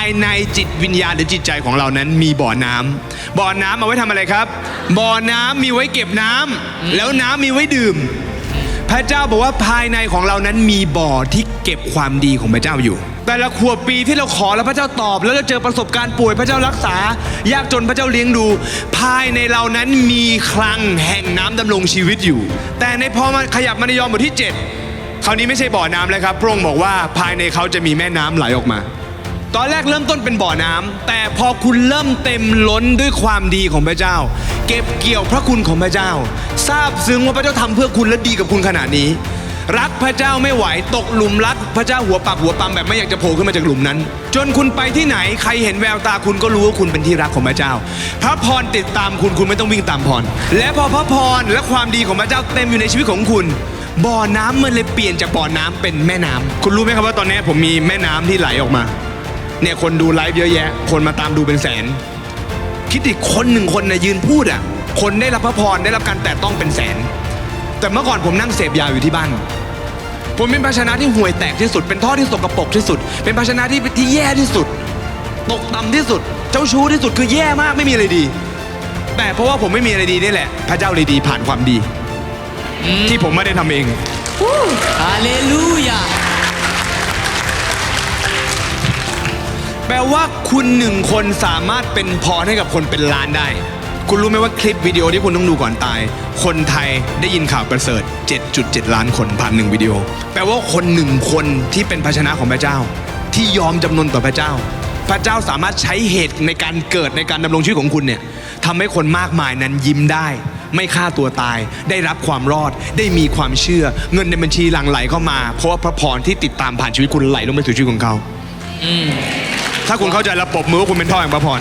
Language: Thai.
ายในจิตวิญญาณหรือจิตใจของเรานั้นมีบ่อน้ำบ่อน้ำเอาไว้ทำอะไรครับ บ่อน้ำมีไว้เก็บน้ำแล้วน้ำมีไว้ดื่ม พระเจ้าบอกว่าภายในของเรานั้นมีบ่อที่เก็บความดีของพระเจ้าอยู่ แต่ละขวบปีที่เราขอแล้วพระเจ้าตอบ แล้วเราเจอประสบการณ์ป่วยพระเจ้ารักษา ยากจนพระเจ้าเลี้ยงดู ภายในเรานั้นมีคลังแห่งน้ำดำรงชีวิตอยู่ แต่ในพอมาขยับมาในยอห์นบทที่ 7คราวนี้ไม่ใช่บ่อน้ำแล้วครับ พระองค์บอกว่าภายในเขาจะมีแม่น้ำไหลออกมา ตอนแรกเริ่มต้นเป็นบ่อน้ำแต่พอคุณเริ่มเต็มล้นด้วยความดีของพระเจ้า เก็บเกี่ยวพระคุณของพระเจ้าทราบซึ้งว่าพระเจ้าทำเพื่อคุณและดีกับคุณขนาดนี้ รักพระเจ้าไม่ไหวตกหลุมรักพระเจ้าหัวปักหัวปั๊มแบบไม่อยากจะโผล่ขึ้นมาจากหลุมนั้น จนคุณไปที่ไหนใครเห็นแววตาคุณก็รู้ว่าคุณเป็นที่รักของพระเจ้า พระพรติดตามคุณคุณไม่ต้องวิ่งตามพร และพอพระพรและความดีของพระเจ้าเต็มอยู่ในชีวิตของคุณบ่อน้ำมันเลยเปลี่ยนจากบ่อน้ำเป็นแม่น้ำคุณรู้ไหมครับว่าตอนนี้ผมมีแม่น้ำที่ไหลออกมา เนี่ยคนดูไลฟ์เยอะแยะ คนมาตามดูเป็นแสน คิดดิคนหนึ่งคนนะยืนพูดอะ คนได้รับพระพรได้รับการแตะต้องเป็นแสน แต่เมื่อก่อนผมนั่งเสพยาอยู่ที่บ้าน ผมเป็นภาชนะที่ห่วยแตกที่สุด เป็นท่อที่สกปรกที่สุด เป็นภาชนะที่ที่แย่ที่สุด ตกต่ำที่สุด เจ้าชู้ที่สุดคือแย่มากไม่มีอะไรดี แต่เพราะว่าผมไม่มีอะไรดีนี่แหละ พระเจ้าเลยดีผ่านความดี ที่ผมไม่ได้ทำเอง Aleluia. แปลว่าคุณหนึ่งคนสามารถเป็นพรให้กับคนเป็นล้านได้ คุณรู้ไหมว่าคลิปวิดีโอที่คุณต้องดูก่อนตาย คนไทยได้ยินข่าวประเสริฐ 7.7 ล้านคนผ่านหนึ่งวิดีโอ แปลว่าคนหนึ่งคนที่เป็นภาชนะของพระเจ้า ที่ยอมจำนนต่อพระเจ้า พระเจ้าสามารถใช้เหตุในการเกิดในการดำรงชีวิตของคุณเนี่ยทำให้คนมากมายนั้นยิ้มได้ไม่ฆ่าตัวตาย ได้รับความรอด ได้มีความเชื่อ เงินในบัญชีหลั่งไหลเข้ามา เพราะว่าพระพรที่ติดตามผ่านชีวิตคุณไหลลงไปสู่ชีวิตของเขา ถ้าคุณเข้าใจแล้วปบมือว่าคุณเป็นท่อแห่งพระพร